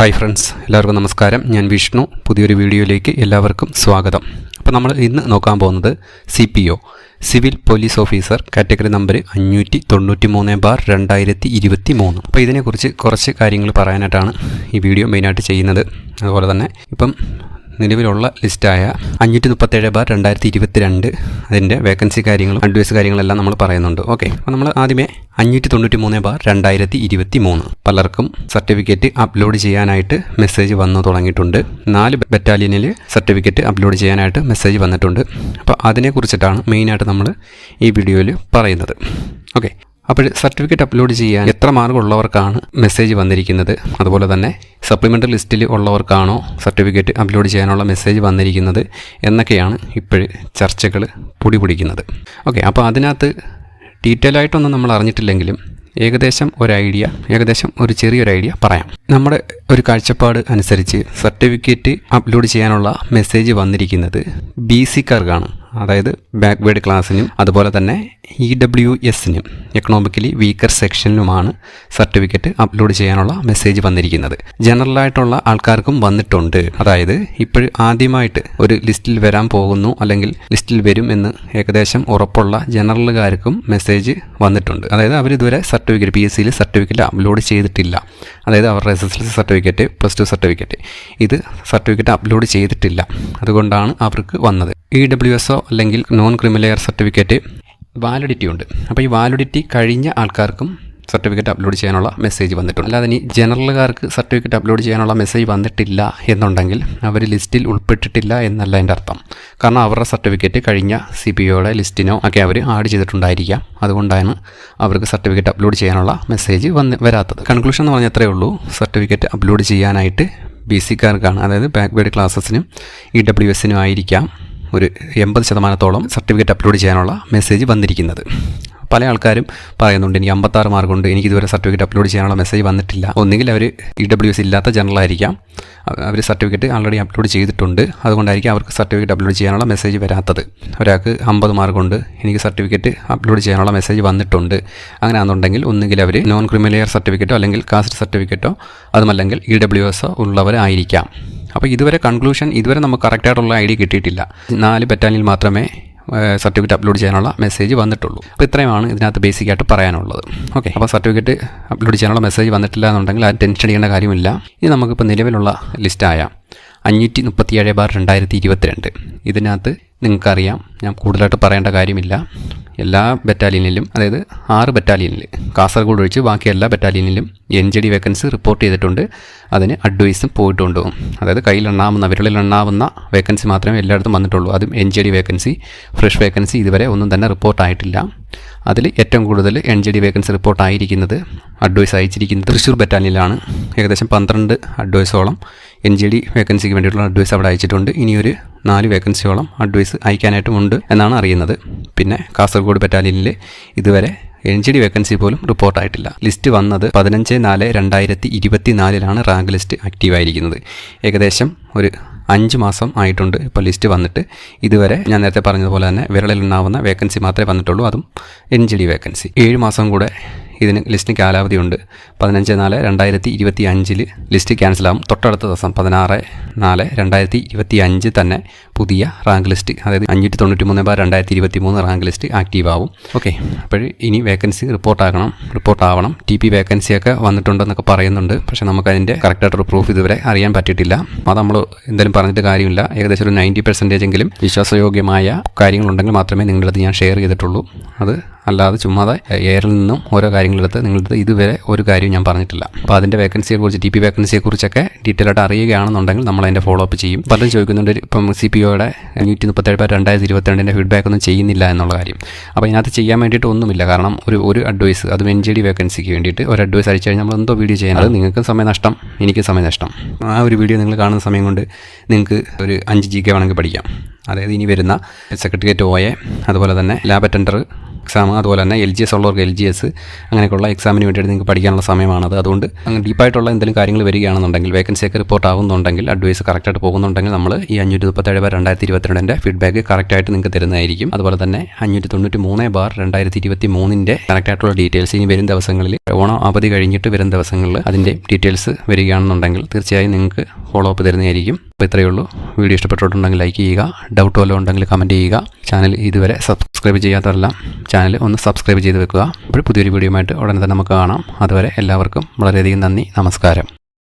Hi friends എല്ലാവർക്കും നമസ്കാരം. ഞാൻ വിഷ്ണു. പുതിയൊരു വീഡിയോയിലേക്ക് എല്ലാവർക്കും സ്വാഗതം. അപ്പോൾ നമ്മൾ ഇന്ന് നോക്കാൻ പോകുന്നത് C P O civil police officer category number അഞ്ഞൂറ്റി തൊണ്ണൂറ്റി മൂന്ന് ബാർ രണ്ടായിരത്തി ഇരുപത്തി മൂന്ന് അപ്പോൾ ഇതിനെക്കുറിച്ച് കുറച്ച് കാര്യങ്ങൾ പറയാനായിട്ടാണ് ഈ വീഡിയോ മെയിനായിട്ട് ചെയ്യുന്നത്. അതുപോലെ തന്നെ ഇപ്പം നിലവിലുള്ള ലിസ്റ്റായ അഞ്ഞൂറ്റി മുപ്പത്തേഴ് ബാർ രണ്ടായിരത്തി ഇരുപത്തിരണ്ട് അതിന്റെ വേക്കൻസി കാര്യങ്ങളും അഡ്വൈസ് കാര്യങ്ങളെല്ലാം നമ്മൾ പറയുന്നുണ്ട്. ഓക്കെ. അപ്പോൾ നമ്മൾ ആദ്യമേ അഞ്ഞൂറ്റി തൊണ്ണൂറ്റി മൂന്ന് ബാർ രണ്ടായിരത്തി ഇരുപത്തി മൂന്ന് പലർക്കും സർട്ടിഫിക്കറ്റ് അപ്ലോഡ് ചെയ്യാനായിട്ട് മെസ്സേജ് വന്നു തുടങ്ങിയിട്ടുണ്ട്. നാല് ബറ്റാലിയനിൽ സർട്ടിഫിക്കറ്റ് അപ്ലോഡ് ചെയ്യാനായിട്ട് മെസ്സേജ് വന്നിട്ടുണ്ട്. അപ്പോൾ അതിനെക്കുറിച്ചിട്ടാണ് മെയിനായിട്ട് നമ്മൾ ഈ വീഡിയോയിൽ പറയുന്നത്. ഓക്കെ. അപ്പോൾ സർട്ടിഫിക്കറ്റ് അപ്ലോഡ് ചെയ്യാൻ എത്ര മാർഗം ഉള്ളവർക്കാണ് മെസ്സേജ് വന്നിരിക്കുന്നത്? അതുപോലെ തന്നെ സപ്ലിമെന്ററി ലിസ്റ്റിൽ ഉള്ളവർക്കാണോ സർട്ടിഫിക്കറ്റ് അപ്ലോഡ് ചെയ്യാനുള്ള മെസ്സേജ് വന്നിരിക്കുന്നത്? എന്നൊക്കെയാണ് ഇപ്പോൾ ചർച്ചകൾ പൊടി പിടിക്കുന്നത് ഓക്കെ അപ്പോൾ അതിനകത്ത് ഡീറ്റെയിൽ ആയിട്ടൊന്നും നമ്മൾ അറിഞ്ഞിട്ടില്ലെങ്കിലും ഏകദേശം ഒരു ഐഡിയ ഏകദേശം ഒരു ചെറിയൊരു ഐഡിയ പറയാം. നമ്മുടെ ഒരു കാഴ്ചപ്പാട് അനുസരിച്ച് സർട്ടിഫിക്കറ്റ് അപ്ലോഡ് ചെയ്യാനുള്ള മെസ്സേജ് വന്നിരിക്കുന്നത് ബി സിക്കാർക്കാണ് അതായത് ബാക്ക്വേഡ് ക്ലാസ്സിനും അതുപോലെ തന്നെ ഇ ഡബ്ല്യു എസിനും എക്കണോമിക്കലി വീക്കർ സെക്ഷനിലുമാണ് സർട്ടിഫിക്കറ്റ് അപ്ലോഡ് ചെയ്യാനുള്ള മെസ്സേജ് വന്നിരിക്കുന്നത്. ജനറലായിട്ടുള്ള ആൾക്കാർക്കും വന്നിട്ടുണ്ട്. അതായത് ഇപ്പോൾ ആദ്യമായിട്ട് ഒരു ലിസ്റ്റിൽ വരാൻ പോകുന്നു അല്ലെങ്കിൽ ലിസ്റ്റിൽ വരും എന്ന് ഏകദേശം ഉറപ്പുള്ള ജനറലുകാർക്കും മെസ്സേജ് വന്നിട്ടുണ്ട്. അതായത് അവർ ഇതുവരെ സർട്ടിഫിക്കറ്റ് പി എസ് സിയിൽ സർട്ടിഫിക്കറ്റ് അപ്ലോഡ് ചെയ്തിട്ടില്ല. അതായത് അവരുടെ S S L C certificate plus two certificate ഇത് സർട്ടിഫിക്കറ്റ് അപ്ലോഡ് ചെയ്തിട്ടില്ല. അതുകൊണ്ടാണ് അവർക്ക് വന്നത്. ഇ ഡബ്ല്യു എസോ അല്ലെങ്കിൽ നോൺ ക്രിമിലെയർ സർട്ടിഫിക്കറ്റ് വാലിഡിറ്റി ഉണ്ട്. അപ്പോൾ ഈ വാലിഡിറ്റി കഴിഞ്ഞ ആൾക്കാർക്കും സർട്ടിഫിക്കറ്റ് അപ്ലോഡ് ചെയ്യാനുള്ള മെസ്സേജ് വന്നിട്ടുണ്ട്. അല്ലാതെ ഇനി ജനറലുകാർക്ക് സർട്ടിഫിക്കറ്റ് അപ്ലോഡ് ചെയ്യാനുള്ള മെസ്സേജ് വന്നിട്ടില്ല എന്നുണ്ടെങ്കിൽ അവർ ലിസ്റ്റിൽ ഉൾപ്പെട്ടിട്ടില്ല എന്നല്ല എന്റെ അർത്ഥം. കാരണം അവരുടെ സർട്ടിഫിക്കറ്റ് കഴിഞ്ഞ സി പി ഒയുടെ ലിസ്റ്റിനോ ഒക്കെ അവർ ആഡ് ചെയ്തിട്ടുണ്ടായിരിക്കാം. അതുകൊണ്ടാണ് അവർക്ക് സർട്ടിഫിക്കറ്റ് അപ്ലോഡ് ചെയ്യാനുള്ള മെസ്സേജ് വന്ന് വരാത്തത്. കൺക്ലൂഷൻ എന്ന് പറഞ്ഞത്രേ ഉള്ളൂ. സർട്ടിഫിക്കറ്റ് അപ്ലോഡ് ചെയ്യാനായിട്ട് ബി സിക്കാർക്കാണ് അതായത് ബാക്ക്വേർഡ് ക്ലാസ്സസിനും ഇ ഡബ്ല്യു എസിനും ആയിരിക്കാം. ഒരു എൺപത് ശതമാനത്തോളം സർട്ടിഫിക്കറ്റ് അപ്ലോഡ് ചെയ്യാനുള്ള മെസ്സേജ് വന്നിരിക്കുന്നത്. പല ആൾക്കാരും പറയുന്നുണ്ട് എനിക്ക് അമ്പത്താറ് മാർക്കുണ്ട് എനിക്ക് ഇതുവരെ സർട്ടിഫിക്കറ്റ് അപ്ലോഡ് ചെയ്യാനുള്ള മെസ്സേജ് വന്നിട്ടില്ല. ഒന്നുകിൽ അവർ ഇ ഡബ്ല്യു എസ് ഇല്ലാത്ത ജനറലായിരിക്കാം അവർ സർട്ടിഫിക്കറ്റ് ആൾറെഡി അപ്ലോഡ് ചെയ്തിട്ടുണ്ട്. അതുകൊണ്ടായിരിക്കും അവർക്ക് സർട്ടിഫിക്കറ്റ് അപ്ലോഡ് ചെയ്യാനുള്ള മെസ്സേജ് വരാത്തത്. ഒരാൾക്ക് അമ്പത് മാർക്കുണ്ട് എനിക്ക് സർട്ടിഫിക്കറ്റ് അപ്ലോഡ് ചെയ്യാനുള്ള മെസ്സേജ് വന്നിട്ടുണ്ട്. അങ്ങനെയാണെന്നുണ്ടെങ്കിൽ ഒന്നുകിൽ അവർ നോൺ ക്രിമിലെയർ സർട്ടിഫിക്കറ്റോ അല്ലെങ്കിൽ കാസ്റ്റ് സർട്ടിഫിക്കറ്റോ അതുമല്ലെങ്കിൽ ഇ ഡബ്ല്യു എസോ ഉള്ളവരായിരിക്കാം. അപ്പോൾ ഇതുവരെ കൺക്ലൂഷൻ ഇതുവരെ നമുക്ക് കറക്റ്റായിട്ടുള്ള ഐ ഡി കിട്ടിയിട്ടില്ല. നാല് ബറ്റാലിയനിൽ മാത്രമേ സർട്ടിഫിക്കറ്റ് അപ്ലോഡ് ചെയ്യാനുള്ള മെസ്സേജ് വന്നിട്ടുള്ളൂ. അപ്പോൾ ഇത്രയുമാണ് ഇതിനകത്ത് ബേസിക്കായിട്ട് പറയാനുള്ളത്. ഓക്കെ അപ്പോൾ സർട്ടിഫിക്കറ്റ് അപ്ലോഡ് ചെയ്യാനുള്ള മെസ്സേജ് വന്നിട്ടില്ല എന്നുണ്ടെങ്കിൽ ആ ടെൻഷൻ അടിക്കേണ്ട കാര്യമില്ല. ഇത് നമുക്കിപ്പോൾ നിലവിലുള്ള ലിസ്റ്റായ അഞ്ഞൂറ്റി മുപ്പത്തിയേഴ് ബാർ രണ്ടായിരത്തി ഇരുപത്തിരണ്ട് ഇതിനകത്ത് നിങ്ങൾക്കറിയാം ഞാൻ കൂടുതലായിട്ട് പറയേണ്ട കാര്യമില്ല. എല്ലാ ബറ്റാലിയനിലും അതായത് ആറ് ബറ്റാലിയനിൽ കാസർഗോഡ് ഒഴിച്ച് ബാക്കി എല്ലാ ബറ്റാലിയനിലും N G D vacancy report ചെയ്തിട്ടുണ്ട്. അതിന് അഡ്വൈസും പോയിട്ടുണ്ട്? അതായത് കയ്യിൽ എണ്ണാവുന്ന വിരളിൽ എണ്ണാവുന്ന വേക്കൻസി മാത്രമേ എല്ലായിടത്തും വന്നിട്ടുള്ളൂ. അതും N G D vacancy fresh vacancy ഇതുവരെ ഒന്നും തന്നെ റിപ്പോർട്ടായിട്ടില്ല. അതിൽ ഏറ്റവും കൂടുതൽ N G D vacancy report ആയിരിക്കുന്നത് അഡ്വൈസ് അയച്ചിരിക്കുന്നത് തൃശ്ശൂർ ബറ്റാലിയനിലാണ്. ഏകദേശം പന്ത്രണ്ട് അഡ്വൈസോളം എൻ ജി ഡി വേക്കൻസിക്ക് വേണ്ടിയിട്ടുള്ള അഡ്വൈസ് അവിടെ അയച്ചിട്ടുണ്ട്. ഇനിയൊരു നാല് വേക്കൻസിയോളം അഡ്വൈസ് അയക്കാനായിട്ടും ഉണ്ട് എന്നാണ് അറിയുന്നത്. പിന്നെ കാസർഗോഡ് ബറ്റാലിയനിൽ ഇതുവരെ എൻ ജി ഡി വേക്കൻസി പോലും റിപ്പോർട്ടായിട്ടില്ല. ലിസ്റ്റ് വന്നത് പതിനഞ്ച് നാല് രണ്ടായിരത്തി ഇരുപത്തി നാലിലാണ് റാങ്ക് ലിസ്റ്റ് ആക്റ്റീവായിരിക്കുന്നത്. ഏകദേശം ഒരു അഞ്ച് മാസം ആയിട്ടുണ്ട് ഇപ്പോൾ ലിസ്റ്റ് വന്നിട്ട്. ഇതുവരെ ഞാൻ നേരത്തെ പറഞ്ഞതുപോലെ തന്നെ വിരളിലുണ്ടാവുന്ന വേക്കൻസി മാത്രമേ വന്നിട്ടുള്ളൂ. അതും എൻ ജി ഡി വേക്കൻസി. ഏഴ് മാസം കൂടെ ഇതിന് ലിസ്റ്റിന് കാലാവധിയുണ്ട് പതിനഞ്ച് നാല് രണ്ടായിരത്തി ഇരുപത്തി അഞ്ചിൽ ലിസ്റ്റ് ക്യാൻസലാകും തൊട്ടടുത്ത ദിവസം പതിനാറ് നാല് രണ്ടായിരത്തി ഇരുപത്തി അഞ്ച് തന്നെ പുതിയ റാങ്ക് ലിസ്റ്റ് അതായത് അഞ്ഞൂറ്റി തൊണ്ണൂറ്റി മൂന്ന് ബാർ രണ്ടായിരത്തി ഇരുപത്തി മൂന്ന് റാങ്ക് ലിസ്റ്റ് ആക്റ്റീവ് ആവും ഓക്കെ അപ്പോൾ ഇനി വേക്കൻസി റിപ്പോർട്ടാകണം. റിപ്പോർട്ടാവണം. ടി പി വേക്കൻസിയൊക്കെ വന്നിട്ടുണ്ടെന്നൊക്കെ പറയുന്നുണ്ട്. പക്ഷേ നമുക്കതിന്റെ കറക്റ്റായിട്ടൊരു പ്രൂഫ് ഇതുവരെ അറിയാൻ പറ്റിയിട്ടില്ല. അത് നമ്മൾ എന്തായാലും പറഞ്ഞിട്ട് കാര്യമില്ല. ഏകദേശം ഒരു നയന്റി പെർസെന്റേജ് എങ്കിലും വിശ്വാസയോഗ്യമായ കാര്യങ്ങളുണ്ടെങ്കിൽ മാത്രമേ നിങ്ങളുടെ ഞാൻ ഷെയർ ചെയ്തിട്ടുള്ളൂ. അത് അല്ലാതെ ചുമ്മാതെ എയറിൽ നിന്നും ഓരോ കാര്യങ്ങളെടുത്ത് നിങ്ങളുടെ ഇതുവരെ ഒരു കാര്യവും ഞാൻ പറഞ്ഞിട്ടില്ല. അപ്പോൾ അതിന്റെ വേക്കൻസിയെക്കുറിച്ച് ടി പി വേക്കൻസിയെക്കുറിച്ചൊക്കെ ഡീറ്റെയിൽ ആയിട്ട് അറിയുകയാണെന്നുണ്ടെങ്കിൽ നമ്മൾ അതിന്റെ ഫോളോ അപ്പ് ചെയ്യും. പലരും ചോദിക്കുന്നുണ്ട് ഇപ്പം സി പി ഒയുടെ നൂറ്റി മുപ്പത്തേഴ് പേർ രണ്ടായിരത്തി ഇരുപത്തിരണ്ടിന്റെ ഫീഡ്ബാക്ക് ഒന്നും ചെയ്യുന്നില്ല എന്നുള്ള കാര്യം. അപ്പോൾ ഇതിനകത്ത് ചെയ്യാൻ വേണ്ടിയിട്ട് ഒന്നുമില്ല. കാരണം ഒരു ഒരു അഡ്വൈസ് അതും എൻ ജി ഡി വേക്കൻസിക്ക് വേണ്ടിയിട്ട് ഒരു അഡ്വൈസ് അയച്ചു കഴിഞ്ഞാൽ നമ്മൾ എന്തോ വീഡിയോ ചെയ്യണം അത് നിങ്ങൾക്ക് സമയനഷ്ടം എനിക്ക് സമയനഷ്ടം ആ ഒരു വീഡിയോ നിങ്ങൾ കാണുന്ന സമയം കൊണ്ട് നിങ്ങൾക്ക് ഒരു അഞ്ച് ജി കെ വേണമെങ്കിൽ പഠിക്കാം. അതായത് ഇനി വരുന്ന സെക്രട്ടേറിയറ്റ് എ അതുപോലെ തന്നെ ലാബ് അറ്റൻഡർ എക്സാം അതുപോലെ തന്നെ എൽ ജി എസ് ഉള്ളവർക്ക് എൽ ജി എസ് അങ്ങനെയൊക്കെയുള്ള എക്സാമിന് വേണ്ടിയിട്ട് നിങ്ങൾക്ക് പഠിക്കാനുള്ള സമയമാണത്. അതുകൊണ്ട് അങ്ങനെ ഡീപ്പായിട്ടുള്ള എന്തെങ്കിലും കാര്യങ്ങൾ വരികയാണെന്നുണ്ടെങ്കിൽ വേക്കൻസി ഒക്കെ റിപ്പോർട്ട് ആവുന്നുണ്ടെങ്കിൽ അഡ്വൈസ് കറക്റ്റായിട്ട് പോകുന്നുണ്ടെങ്കിൽ നമ്മൾ ഈ അഞ്ഞൂറ്റി മുപ്പത്തേഴ് ബാർ രണ്ടായിരത്തി ഇരുപത്തിരണ്ടിന്റെ ഫീഡ്ബാക്ക് കറക്റ്റായിട്ട് നിങ്ങൾക്ക് തരുന്നതായിരിക്കും. അതുപോലെ തന്നെ അഞ്ഞൂറ്റി തൊണ്ണൂറ്റി മൂന്ന് ബാർ രണ്ടായിരത്തി ഇരുപത്തി മൂന്നിന്റെ കറക്റ്റായിട്ടുള്ള ഡീറ്റെയിൽസ് ഇനി വരും ദിവസങ്ങളിൽ. ഓണം അവധി കഴിഞ്ഞിട്ട് വരും ദിവസങ്ങളിൽ അതിന്റെ ഡീറ്റെയിൽസ് വരികയാണെന്നുണ്ടെങ്കിൽ തീർച്ചയായും നിങ്ങൾക്ക് ഫോളോ അപ്പ് തരുന്നതായിരിക്കും. അപ്പോൾ ഇത്രയേ ഉള്ളൂ. വീഡിയോ ഇഷ്ടപ്പെട്ടിട്ടുണ്ടെങ്കിൽ ലൈക്ക് ചെയ്യുക. ഡൗട്ട് വല്ലതും ഉണ്ടെങ്കിൽ കമന്റ് ചെയ്യുക. ചാനൽ ഇതുവരെ സബ്സ്ക്രൈബ് ചെയ്യാത്തവരെല്ലാം ചാനൽ ഒന്ന് സബ്സ്ക്രൈബ് ചെയ്ത് വെക്കുക. അപ്പോൾ പുതിയൊരു വീഡിയോ ആയിട്ട് ഉടനെ തന്നെ നമുക്ക് കാണാം. അതുവരെ എല്ലാവർക്കും വളരെയധികം നന്ദി. നമസ്കാരം.